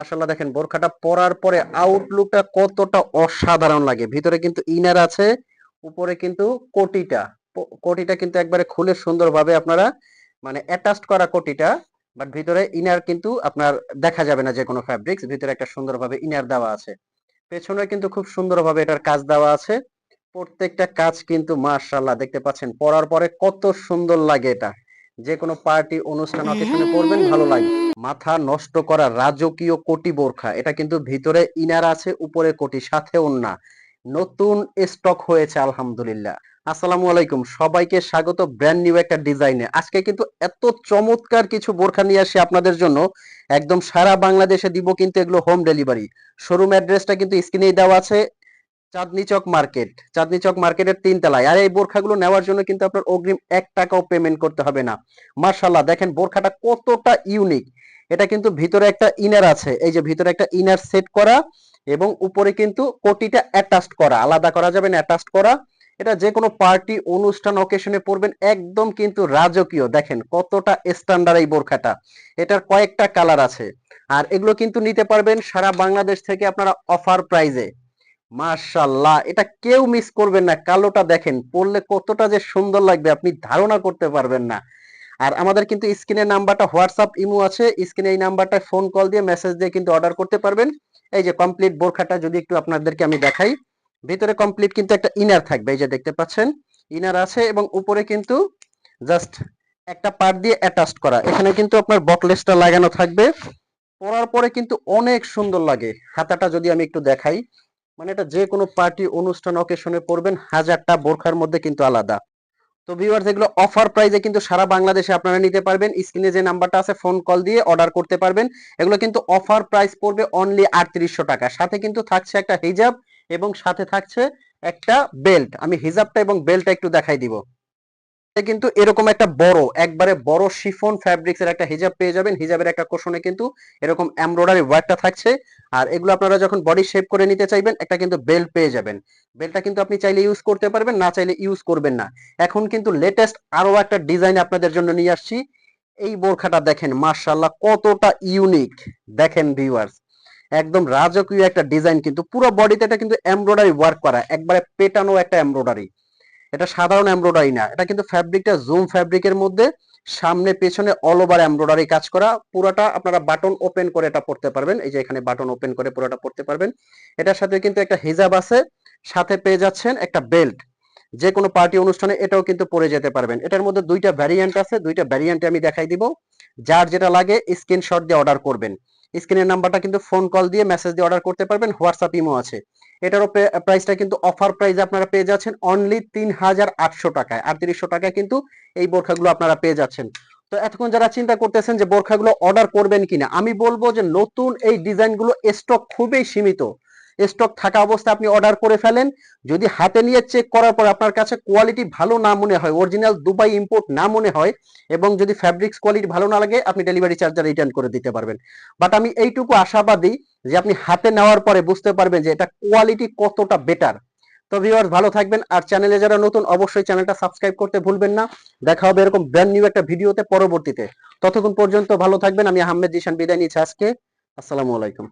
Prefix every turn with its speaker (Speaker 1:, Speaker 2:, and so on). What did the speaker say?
Speaker 1: মাশাআল্লাহ দেখেন, বোরখাটা পরার পরে আউটলুকটা কতটা অসাধারণ লাগে। ভিতরে কিন্তু ইনার আছে, উপরে কিন্তু কোটিটা। কোটিটা কিন্তু একবারে খুলে সুন্দরভাবে আপনারা মানে অ্যাটাচড করা কোটিটা বাট ভিতরে ইনার কিন্তু আপনার দেখা যাবে না যে কোনো ফ্যাব্রিক্স ভিতরে একটা সুন্দরভাবে ইনার দেওয়া আছে। পেছনে কিন্তু খুব সুন্দরভাবে এটার কাজ দেওয়া আছে। প্রত্যেকটা কাজ কিন্তু মাশাআল্লাহ দেখতে পাচ্ছেন, পরার পরে কত সুন্দর লাগে এটা। যে কোনো পার্টি অনুষ্ঠান অকেশনে পরবেন ভালো লাগে মাথা নষ্ট করা রাজকীয় কোটি বোরখা এটা কিন্তু ভিতরে ইনার আছে উপরে কোটি সাথে ওন্না নতুন স্টক হয়েছে আলহামদুলিল্লাহ। আসসালামু আলাইকুম সবাইকে স্বাগত ব্র্যান্ড নিউ একটা ডিজাইনে। আজকে কিন্তু এত চমৎকার কিছু বোরখা নিয়ে আসি আপনাদের জন্য। একদম সারা বাংলাদেশে দিব কিন্তু এগুলো হোম ডেলিভারি শোরুম অ্যাড্রেসটা কিন্তু স্ক্রিনেই দেওয়া আছে। চাঁদনি চক মার্কেট। চাঁদনি চক মার্কেটের তিন তলায়। আর এই বোরখাগুলো নেওয়ার জন্য কিন্তু আপনার অগ্রিম এক টাকাও পেমেন্ট করতে হবে না। মার্শাল্লাহ দেখেন বোরখাটা কতটা ইউনিক এটা কিন্তু ভিতরে একটা ইনার আছে। এই যে ভিতরে একটা ইনার সেট করা এবং উপরে কিন্তু কোটিটা অ্যাটাচড করা। আলাদা করা যাবে না অ্যাটাচড করা। এটা যে কোনো পার্টি অনুষ্ঠান অকেশনে পরবেন, একদম কিন্তু রাজকীয়। দেখেন কতটা স্ট্যান্ডার্ড এই বোরখাটা। এটার কয়েকটা কালার আছে। আর এগুলো কিন্তু নিতে পারবেন সারা বাংলাদেশ থেকে আপনারা অফার প্রাইজে মাশাল্লাহ এটা কেউ মিস করবেন না। কালোটা দেখেন, পরলে কতটা যে সুন্দর লাগবে, আপনি ধারণা করতে পারবেন না। আর আমাদের কিন্তু স্ক্রিনের নাম্বারটা হোয়াটসঅ্যাপ ইমো আছে, স্ক্রিনে এই নাম্বারটায় ফোন কল দিয়ে মেসেজ দিয়ে কিন্তু অর্ডার করতে পারবেন। এই যে কমপ্লিট বোরখাটা যদি একটু আপনাদেরকে আমি দেখাই, ভিতরে কমপ্লিট কিন্তু একটা ইনার থাকবে, এই যে দেখতে পাচ্ছেন? ইনার আছে এবং উপরে কিন্তু জাস্ট একটা পার্ট দিয়ে অ্যাটাচড করা। এখানে কিন্তু আপনার বকলেসটা লাগানো থাকবে। পরার পরে কিন্তু অনেক সুন্দর লাগে। হাতাটা যদি আমি একটু দেখাই মানে এটা যে কোনো পার্টি, অনুষ্ঠান অকেশনে পড়বেন হাজারটা বোরখার মধ্যে কিন্তু আলাদা। তো ভিউয়ার্স এগুলো অফার প্রাইজে কিন্তু সারা বাংলাদেশে আপনারা নিতে পারবেন। স্ক্রিনে যে নাম্বারটা আছে ফোন কল দিয়ে অর্ডার করতে পারবেন। এগুলো কিন্তু অফার প্রাইস পড়বে অনলি আটত্রিশশো টাকা। সাথে কিন্তু থাকছে একটা হিজাব এবং সাথে থাকছে একটা বেল্ট আমি হিজাবটা এবং বেল্টটা একটু দেখাই দিব। এতে কিন্তু এরকম একটা বড়, একবারে বড় শিফন ফ্যাব্রিক্স এর একটা হিজাব পেয়ে যাবেন। হিজাবের একটা কোশনে কিন্তু এরকম এমব্রয়ডারি ওয়ার্কটা থাকছে। আর এগুলো আপনারা যখন বডি শেপ করে নিতে চাইবেন, একটা কিন্তু বেল্ট পেয়ে যাবেন। বেল্টটা কিন্তু আপনি চাইলে ইউজ করতে পারবেন, না চাইলে ইউজ করবেন না। এখন কিন্তু লেটেস্ট আরও একটা ডিজাইন আপনাদের জন্য নিয়ে আসছি। এই বোরখাটা দেখেন মার্শাল্লাহ কতটা ইউনিক দেখেন ভিউয়ার্স একদম রাজকীয় একটা ডিজাইন কিন্তু, পুরো বডিতে এটা কিন্তু এমব্রয়ডারি ওয়ার্ক করা, একবারে পেটানো একটা এমব্রয়ডারি এটা সাধারণ এমব্রয়ডারি না, এটা কিন্তু ফ্যাব্রিকটা জুম ফ্যাব্রিকের মধ্যে, সামনে, পেছনে অল ওভার এমব্রয়ডারি কাজ করা, পুরোটা আপনারা বাটন ওপেন করে এটা পড়তে পারবেন, এই যে এখানে বাটন ওপেন করে পুরোটা পড়তে পারবেন। এটার সাথে কিন্তু একটা হিজাব আছে, সাথে পেয়ে যাচ্ছেন একটা বেল্ট যে কোনো পার্টি অনুষ্ঠানে এটাও কিন্তু পরে যেতে পারবেন। এটার মধ্যে দুইটা ভ্যারিয়েন্ট আছে, দুইটা ভ্যারিয়েন্টে আমি দেখাই দিব। যার যেটা লাগে স্ক্রিনশট দিয়ে অর্ডার করবেন। স্ক্রিনের নাম্বারটা কিন্তু ফোন কল দিয়ে মেসেজ দিয়ে অর্ডার করতে পারবেন হোয়াটসঅ্যাপ ইমো আছে। এটারও প্রাইসটা কিন্তু অফার প্রাইস আপনারা পেয়ে যাচ্ছেন অনলি তিন হাজার আটশো টাকায়। আটত্রিশশো টাকায় কিন্তু এই বোরখাগুলো আপনারা পেয়ে যাচ্ছেন। তো এতক্ষণ যারা চিন্তা করতেছেন যে বোরখাগুলো অর্ডার করবেন কিনা, আমি বলব যে নতুন এই ডিজাইনগুলো স্টক খুবই সীমিত। স্টক থাকা অবস্থায় আপনি অর্ডার করে ফেলেন। যদি হাতে নিয়ে চেক করার পর আপনার কাছে কোয়ালিটি ভালো না মনে হয় অরিজিনাল দুবাই ইম্পোর্ট না মনে হয়, এবং যদি ফ্যাব্রিক্স কোয়ালিটি ভালো না লাগে, আপনি ডেলিভারি চার্জার রিটার্ন করে দিতে পারবেন। বাট আমি এইটুকু আশাবাদী যে আপনি হাতে নেওয়ার পরে বুঝতে পারবেন যে এটা কোয়ালিটি কতটা বেটার তো ভিউয়ার্স ভালো থাকবেন আর চ্যানেলে যারা নতুন, অবশ্যই চ্যানেলটা সাবস্ক্রাইব করতে ভুলবেন না। দেখা হবে এরকম ব্র্যান্ড নিউ একটা ভিডিওতে পরবর্তীতে। ততক্ষণ পর্যন্ত ভালো থাকবেন। আমি আহমেদ জিশান বিদায় নিচ্ছি আজকে। আসসালামু আলাইকুম।